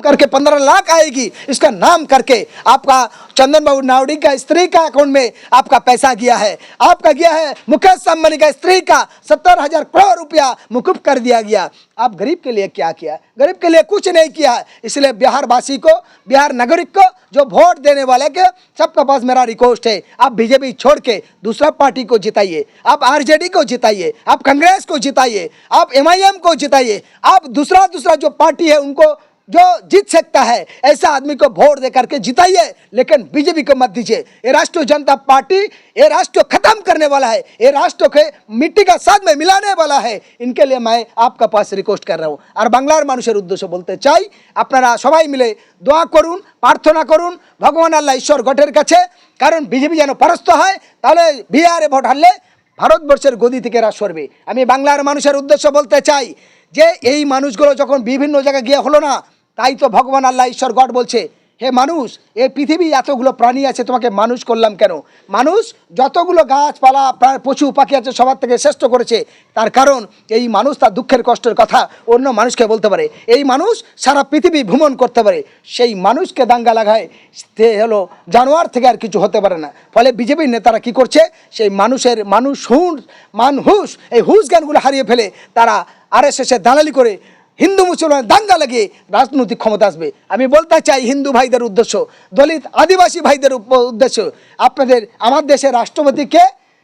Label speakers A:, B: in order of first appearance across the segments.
A: करके पंद्रह लाख आएगी, इसका नाम करके आपका चंदन बाबू नावड़ी का स्त्री का अकाउंट में आपका पैसा गया है। आपका गया है मुकेश अंबानी का स्त्री का सत्तर हज़ार करोड़ रुपया मुकुब कर दिया गया। आप गरीब के लिए क्या किया? गरीब के लिए कुछ नहीं किया। है इसलिए बिहार वासी को, बिहार नागरिक को जो वोट देने वाले के, सबके पास मेरा रिक्वेस्ट है। आप बीजेपी छोड़ के दूसरा पार्टी को जिताइए। आप आरजेडी को जिताइए। आप कांग्रेस को जिताइए। आप एमआईएम को जिताइए। आप दूसरा दूसरा जो पार्टी है, उनको जो जीत सकता है ऐसा आदमी को वोट दे करके जिताइए लेकिन बीजेपी को मत दीजिए ये राष्ट्रीय जनता पार्टी ये राष्ट्र खत्म करने वाला है ये राष्ट्र के मिट्टी का साथ में मिलाने वाला है इनके लिए मैं आपका पास रिक्वेस्ट कर रहा हूँ আর বাংলার মানুষের উদ্দেশ্য বলতে চাই আপনারা সবাই মিলে দোয়া করুন প্রার্থনা করুন ভগবান আল্লাহ ঈশ্বর গঠের কাছে কারণ বিজেপি যেন পরাস্ত হয় তাহলে বিহারে ভোট হারলে ভারতবর্ষের গদি থেকে এরা সরবে আমি বাংলার মানুষের উদ্দেশ্য বলতে চাই যে এই মানুষগুলো যখন বিভিন্ন জায়গায় গিয়ে হলো না তাই তো ভগবান আল্লাহ ঈশ্বর গড বলছে, হে মানুষ, এ পৃথিবী এতগুলো প্রাণী আছে, তোমাকে মানুষ করলাম কেন? মানুষ যতগুলো গাছপালা পশু, পাখি আছে, সবার থেকে শ্রেষ্ঠ করেছে, তার কারণ এই মানুষ তার দুঃখের কষ্টের কথা অন্য মানুষকে বলতে পারে। এই মানুষ সারা পৃথিবী ভ্রমণ করতে পারে। সেই মানুষকে দাঙ্গা লাগায় সে হলো জানোয়ার থেকে আর কিছু হতে পারে না। ফলে বিজেপির নেতারা কি করছে? সেই মানুষের মানুষ হুঁশ মানহুস এই হুঁশ জ্ঞানগুলো হারিয়ে ফেলে। তারা আর এস দালালি করে হিন্দু মুসলমান দাঙ্গা লাগিয়ে রাজনৈতিক ক্ষমতা আসবে। আমি বলতে চাই হিন্দু ভাইদের উদ্দেশ্য, দলিত আদিবাসী ভাইদের উদ্দেশ্য। আপনাদের, আমার দেশের রাষ্ট্রপতিকে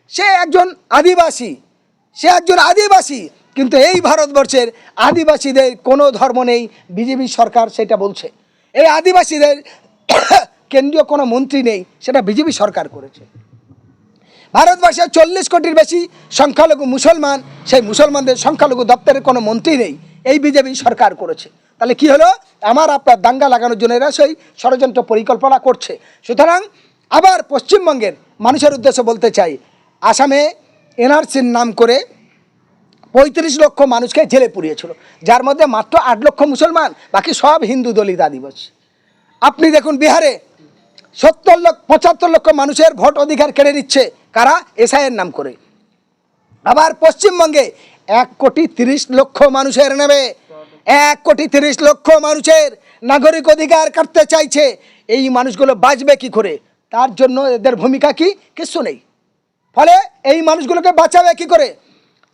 A: সে একজন আদিবাসী। সে একজন আদিবাসী। কিন্তু এই ভারতবর্ষের আদিবাসীদের কোনো ধর্ম নেই, বিজেপি সরকার সেটা বলছে। এই আদিবাসীদের কেন্দ্রীয় কোনো মন্ত্রী নেই, সেটা বিজেপি সরকার করেছে। ভারতবর্ষে চল্লিশ কোটির বেশি সংখ্যালঘু মুসলমান, সেই মুসলমানদের সংখ্যালঘু দপ্তরের কোনো মন্ত্রী নেই। এই বিজেপি সরকার করেছে। তাহলে কি হলো? আমার আপনার দাঙ্গা লাগানোর জন্য এরা সেই ষড়যন্ত্র পরিকল্পনা করছে। সুতরাং আবার পশ্চিমবঙ্গের মানুষের উদ্দেশ্যে বলতে চাই, আসামে এনআরসির নাম করে পঁয়ত্রিশ লক্ষ মানুষকে জেলে পুড়িয়েছিল, যার মধ্যে মাত্র আট লক্ষ মুসলমান, বাকি সব হিন্দু দলিত আদিবাসী। আপনি দেখুন বিহারে সত্তর লক্ষ, পঁচাত্তর লক্ষ মানুষের ভোট অধিকার কেড়ে নিচ্ছে কারা? এসআইয়ের নাম করে। আবার পশ্চিমবঙ্গে এক কোটি তিরিশ লক্ষ মানুষের নেবে। এক কোটি তিরিশ লক্ষ মানুষের নাগরিক অধিকার কাটতে চাইছে। এই মানুষগুলো বাঁচবে কি করে? তার জন্য এদের ভূমিকা কি? কিছু নেই। ফলে এই মানুষগুলোকে বাঁচাবে কি করে?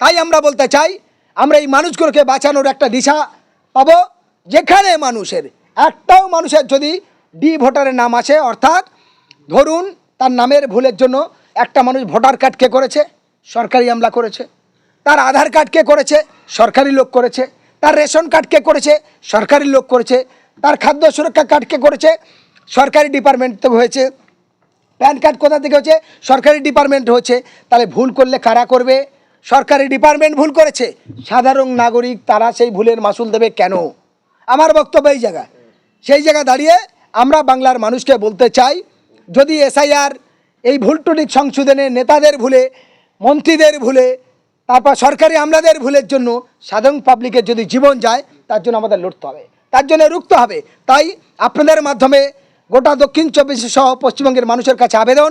A: তাই আমরা বলতে চাই, আমরা এই মানুষগুলোকে বাঁচানোর একটা দিশা পাব, যেখানে মানুষের, একটাও মানুষের যদি ডি ভোটারের নাম আসে, অর্থাৎ ধরুন তার নামের ভুলের জন্য একটা মানুষ ভোটার কার্ড কে করেছে? সরকারি আমলা করেছে। তার আধার কার্ড কে করেছে? সরকারি লোক করেছে। তার রেশন কার্ড কে করেছে? সরকারি লোক করেছে। তার খাদ্য সুরক্ষা কার্ড কে করেছে? সরকারি ডিপার্টমেন্ট হয়েছে। প্যান কার্ড কোথা থেকে হচ্ছে সরকারি ডিপার্টমেন্ট হচ্ছে তাহলে ভুল করলে কারা করবে? সরকারি ডিপার্টমেন্ট ভুল করেছে। সাধারণ নাগরিক তারা সেই ভুলের মাসুল দেবে কেন? আমার বক্তব্য এই জায়গা। সেই জায়গা দাঁড়িয়ে আমরা বাংলার মানুষকে বলতে চাই, যদি এসআইআর এই ভুল টুটিক সংশোধনে নেতাদের ভুলে, মন্ত্রীদের ভুলে তারপর সরকারি আমলাদের ভুলের জন্য সাধারণ পাবলিকের যদি জীবন যায়, তার জন্য আমাদের লড়তে হবে। তার জন্য রুখতে হবে। তাই আপনাদের মাধ্যমে গোটা দক্ষিণ চব্বিশ সহ পশ্চিমবঙ্গের মানুষের কাছে আবেদন।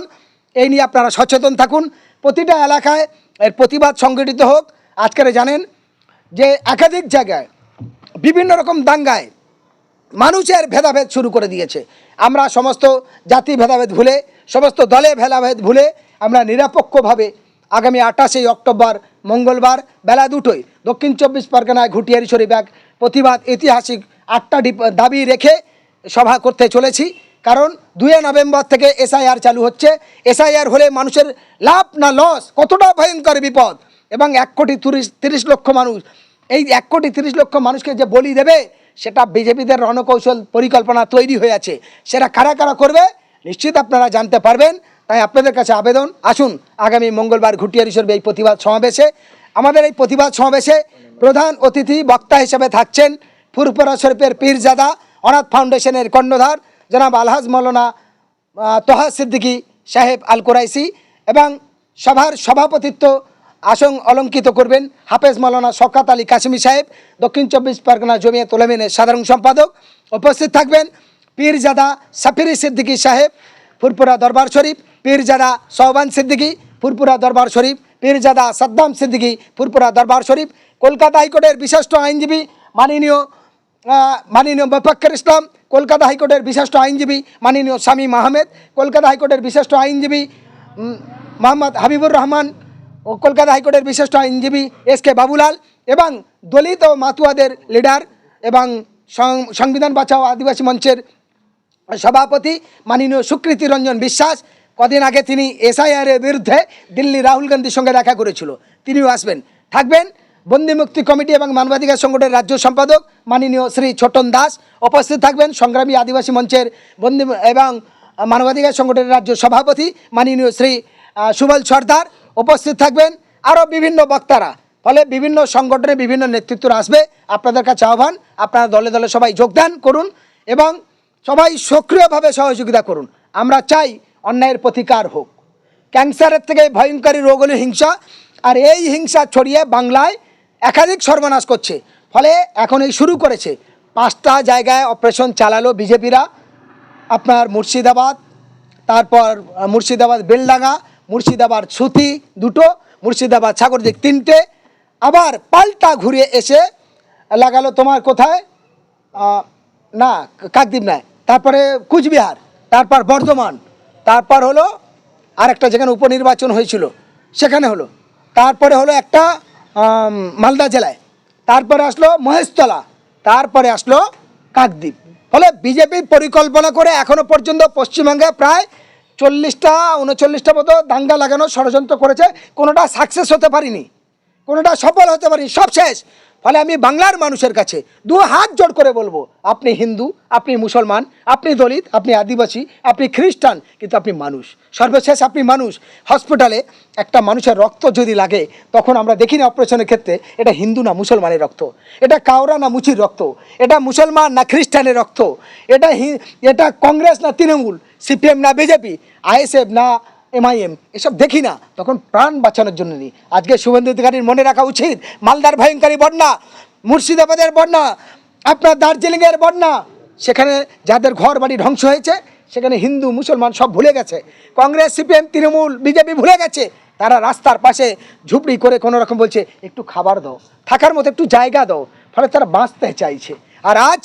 A: এই নিয়ে আপনারা সচেতন থাকুন। প্রতিটা এলাকায় এর প্রতিবাদ সংগঠিত হোক। আজকের জানেন যে একাধিক জায়গায়, বিভিন্ন রকম দাঙ্গায় মানুষের ভেদাভেদ শুরু করে দিয়েছে। আমরা সমস্ত জাতি ভেদাভেদ ভুলে, সমস্ত দলে ভেদাভেদ ভুলে আমরা নিরপেক্ষভাবে আগামী আঠাশে অক্টোবর, মঙ্গলবার বেলা দুটোয় দক্ষিণ চব্বিশ পরগনায় ঘুটিয়ারি শরীফ এক প্রতিবাদ ঐতিহাসিক আটটা দাবি রেখে সভা করতে চলেছি। কারণ দুয়ে নভেম্বর থেকে এসআইআর চালু হচ্ছে। এসআইআর হলে মানুষের লাভ না লস? কতটা ভয়ঙ্কর বিপদ? এবং এক কোটি তিরিশ লক্ষ মানুষ, এই এক কোটি তিরিশ লক্ষ মানুষকে যে বলি দেবে, সেটা বিজেপিদের রণকৌশল পরিকল্পনা তৈরি হয়ে আছে। সেটা কারা কারা করবে? নিশ্চিত আপনারা জানতে পারবেন। তাই আপনাদের কাছে আবেদন। আসুন, আগামী মঙ্গলবার ঘুটিয়ারি সরবে এই প্রতিবাদ সমাবেশে। আমাদের এই প্রতিবাদ সমাবেশে প্রধান অতিথি, বক্তা হিসেবে থাকছেন ফুরপুরা শরীফের পীরজাদা অনাথ ফাউন্ডেশনের কর্ণধার জনাব আলহাজ মৌলানা তোহা সিদ্দিকী সাহেব আল কোরাইসি এবং সভার সভাপতিত্ব আসন অলঙ্কিত করবেন হাফেজ মাওলানা শকাত আলী কাশ্মী সাহেব, দক্ষিণ চব্বিশ পরগনা জমিয়ত উলামিনের সাধারণ সম্পাদক। উপস্থিত থাকবেন পীরজাদা সাফিরি সিদ্দিকী সাহেব ফুরপুরা দরবার শরীফ। পীরজাদা সহবান সিদ্দিকী ফুরপুরা দরবার শরীফ, পীরজাদা সাদ্দাম সিদ্দিকী ফুরপুরা দরবার শরীফ, কলকাতা হাইকোর্টের বিশিষ্ট আইনজীবী, মাননীয় মাননীয় বেফাক্কর ইসলাম, কলকাতা হাইকোর্টের বিশিষ্ট আইনজীবী, মাননীয় শামীম আহমেদ কলকাতা হাইকোর্টের বিশিষ্ট আইনজীবী মোহাম্মদ হাবিবুর রহমান ও কলকাতা হাইকোর্টের বিশিষ্ট আইনজীবী এস কে বাবুলাল এবং দলিত ও মাতুয়াদের লিডার এবং সংবিধান বাঁচাও আদিবাসী মঞ্চের সভাপতি মাননীয় সুকৃতি রঞ্জন বিশ্বাস কদিন আগে তিনি এসআইআর এর বিরুদ্ধে দিল্লি রাহুল গান্ধীর সঙ্গে দেখা করেছিল। তিনিও আসবেন। থাকবেন বন্দি মুক্তি কমিটি এবং মানবাধিকার সংগঠনের রাজ্য সম্পাদক মাননীয় শ্রী ছোটন দাস। উপস্থিত থাকবেন সংগ্রামী আদিবাসী মঞ্চের বন্দি এবং মানবাধিকার সংগঠনের রাজ্য সভাপতি মাননীয় শ্রী সুবল সর্দার। উপস্থিত থাকবেন আরও বিভিন্ন বক্তারা। ফলে বিভিন্ন সংগঠনে বিভিন্ন নেতৃত্বরা আসবে। আপনাদের কাছে আহ্বান, আপনারা দলে দলে সবাই যোগদান করুন এবং সবাই সক্রিয়ভাবে সহযোগিতা করুন। আমরা চাই অন্যায়ের প্রতিকার হোক। ক্যান্সারের থেকে ভয়ঙ্করী রোগ হলো হিংসা, আর এই হিংসা ছড়িয়ে বাংলায় একাধিক সর্বনাশ করছে। ফলে এখন এই শুরু করেছে। পাঁচটা জায়গায় অপারেশন চালালো বিজেপিরা। আপনার মুর্শিদাবাদ, তারপর মুর্শিদাবাদ বেলডাঙ্গা, মুর্শিদাবাদ সুতি দুটো, মুর্শিদাবাদ সাগরদিক তিনটে। আবার পাল্টা ঘুরে এসে লাগালো তোমার কোথায়? না, কাকদ্বীপ নয়। তারপরে কুচবিহার, তারপর বর্ধমান। তারপর হলো আরেকটা যেখানে উপনির্বাচন হয়েছিল, সেখানে হলো। তারপরে হলো একটা মালদা জেলায়। তারপরে আসলো মহেশতলা, তারপরে আসলো কাকদ্বীপ। ফলে বিজেপি পরিকল্পনা করে এখনও পর্যন্ত পশ্চিমবঙ্গে প্রায় চল্লিশটা, উনচল্লিশটা মতো দাঙ্গা লাগানোর ষড়যন্ত্র করেছে। কোনোটা সাকসেস হতে পারিনি, কোনোটা সফল হতে পারি সব শেষ। ফলে আমি বাংলার মানুষের কাছে দু হাত জোড় করে বলব, আপনি হিন্দু, আপনি মুসলমান, আপনি দলিত, আপনি আদিবাসী, আপনি খ্রিস্টান, কিন্তু আপনি মানুষ। সর্বশেষ আপনি মানুষ। হসপিটালে একটা মানুষের রক্ত যদি লাগে, তখন আমরা দেখি না অপারেশনের ক্ষেত্রে এটা হিন্দু না মুসলমানের রক্ত। এটা কাওরা না মুচির রক্ত। এটা মুসলমান না খ্রিস্টানের রক্ত। এটা এটা কংগ্রেস না তৃণমূল, সিপিএম না বিজেপি, আইএসএফ না এমআইএম এসব দেখি না। তখন প্রাণ বাঁচানোর জন্য নিই। আজকে শুভেন্দু অধিকারীর মনে রাখা উচিত, মালদার ভয়ঙ্করী বন্যা, মুর্শিদাবাদের বন্যা, আপনার দার্জিলিংয়ের বন্যা, সেখানে যাদের ঘর বাড়ি ধ্বংস হয়েছে, সেখানে হিন্দু, মুসলমান সব ভুলে গেছে। কংগ্রেস, সিপিএম, তৃণমূল, বিজেপি ভুলে গেছে। তারা রাস্তার পাশে ঝুপড়ি করে কোনো রকম বলছে, একটু খাবার দাও, থাকার মতো একটু জায়গা দাও। ফলে তারা বাঁচতে চাইছে। আর আজ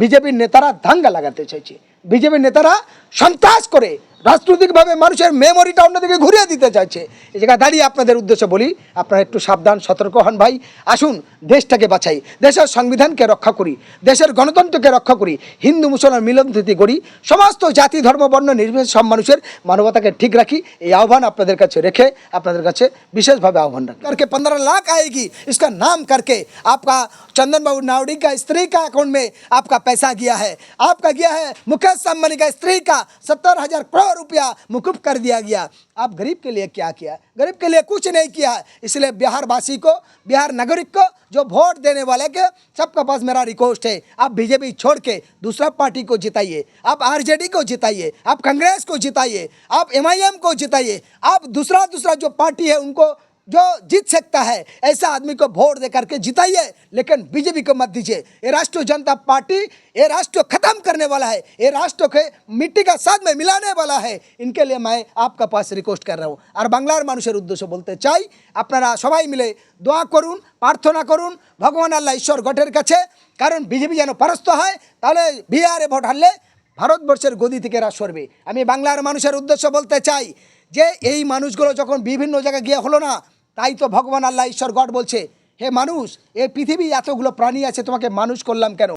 A: বিজেপির নেতারা দাঙ্গা লাগাতে চাইছে। বিজেপির নেতারা সন্ত্রাস করে রাজনৈতিকভাবে মানুষের মেমোরিটা অন্যদিকে ঘুরিয়ে দিতে চাইছে এই জায়গায় দাঁড়িয়ে আপনাদের উদ্দেশ্যে বলি আপনারা একটু সাবধান সতর্ক হন ভাই আসুন দেশটাকে বাঁচাই দেশের সংবিধানকে রক্ষা করি দেশের গণতন্ত্রকে রক্ষা করি হিন্দু মুসলমান মিলনস্থিতি করি সমস্ত জাতি ধর্ম বর্ণ নির্বিশেষে সব মানুষের মানবতাকে ঠিক রাখি এই আহ্বান আপনাদের কাছে রেখে আপনাদের কাছে বিশেষভাবে আহ্বান রাখি करके पंद्रह लाख आएगी इसका नाम करके आपका चंदन बाबू नावड़ी का स्त्री का अकाउंट में आपका पैसा गया है आपका गया है मुकेश अंबानी का स्त्री का सत्तर हजार करोड़ रुपया मुकुब कर दिया गया। आप गरीब के लिए क्या किया? गरीब के लिए कुछ नहीं किया। इसलिए बिहार वासी को, बिहार नागरिक को जो वोट देने वाले के, सबके पास मेरा रिक्वेस्ट है। आप बीजेपी छोड़ के दूसरा पार्टी को जिताइए। आप आरजेडी को जिताइए। आप कांग्रेस को जिताइए। आप एमआईएम को जिताइए। आप दूसरा दूसरा जो पार्टी है, उनको जो जीत सकता है ऐसा आदमी को वोट दे करके जिताइए लेकिन बीजेपी को मत दीजिए ये राष्ट्रीय जनता पार्टी ये राष्ट्र खत्म करने वाला है ये राष्ट्र के मिट्टी का साथ में मिलाने वाला है इनके लिए मैं आपका पास रिक्वेस्ट कर रहा हूँ আর বাংলার মানুষের উদ্দেশ্য বলতে চাই আপনারা সবাই মিলে দোয়া করুন প্রার্থনা করুন ভগবান আল্লাহ ঈশ্বর গঠের কাছে কারণ বিজেপি যেন পরাস্ত হয় তাহলে বিহারে ভোট হারলে ভারতবর্ষের গদি থেকে এরা সরবে আমি বাংলার মানুষের উদ্দেশ্য বলতে চাই যে এই মানুষগুলো যখন বিভিন্ন জায়গায় গিয়ে হলো না তাই তো ভগবান আল্লাহ ঈশ্বর গড বলছে, হে মানুষ, এ পৃথিবী এতগুলো প্রাণী আছে, তোমাকে মানুষ করলাম কেন?